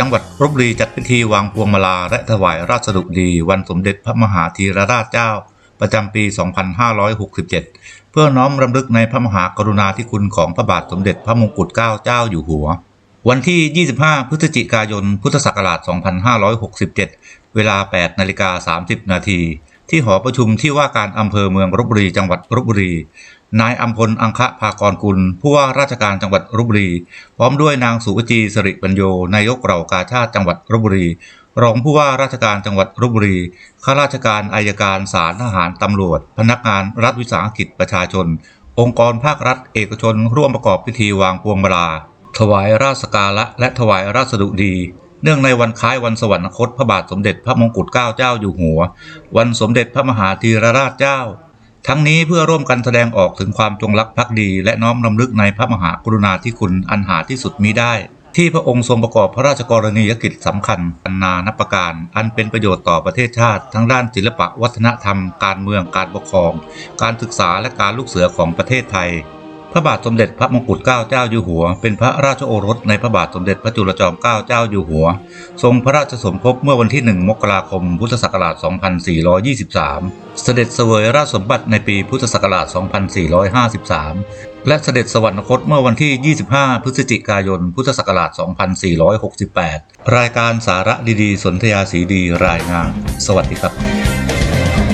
รบบุรีจัดพิธีวางพวงมาลาและถวายราชดุดีวันสมเด็จพระมหาธีรราชเจ้า ประจำปี 2567 เพื่อน้อมรำลึกในพระมหากรุณาธิคุณของพระบาทสมเด็จพระมงกุฎเกล้าเจ้าอยู่หัว วันที่ 25 พฤศจิกายน พุทธศักราช 2567 เวลา 8นาฬิกา30 นาที ที่หอประชุมที่ว่าการอำเภอเมืองรบบุรีจังหวัดรบบุรี นายอัมพลอังคะภากรกุล ผู้ว่าราชการจังหวัดรบบุรี พร้อมด้วยนางสุวจีสริปัญโยนายกเหล่ากาชาติจังหวัดรบบุรี รองผู้ว่าราชการจังหวัดรบบุรี ข้าราชการอายการศาลทหารตำรวจ พนักงานรัฐวิสาหกิจประชาชน องค์กรภาครัฐ เอกชน ร่วมประกอบพิธีวางพวงมาลาถวายราชสการะและถวายราชดุดี เนื่องในวันคล้ายวันสวรรคตพระบาทสมเด็จพระมงกุฎเกล้าเจ้าอยู่หัว วันสมเด็จพระมหาธีรราชเจ้า ทั้งนี้เพื่อร่วมกันแสดงออกถึงความจงรักภักดี และน้อมรำลึกในพระมหากรุณาธิคุณอันหาที่สุดมิได้ที่พระองค์ทรงประกอบพระราชกรณียกิจสำคัญอันนานับประการ อันเป็นประโยชน์ต่อประเทศชาติ ทั้งด้านศิลปะวัฒนธรรม การเมืองการปกครอง การศึกษาและการลูกเสือของประเทศไทย พระบาทสมเด็จพระมงกุฎเกล้าเจ้าอยู่หัว เป็นพระราชโอรสในพระบาทสมเด็จพระจุลจอมเกล้าเจ้าอยู่หัว ทรงพระราชสมภพเมื่อวันที่ 1 มกราคม พุทธศักราช 2423 เสด็จเสวยราชสมบัติในปีพุทธศักราช 2453 และเสด็จสวรรคตเมื่อวันที่ 25 พฤศจิกายน พุทธศักราช 2468 รายการสาระดีๆ สนธยาสีดีรายงาน สวัสดีครับ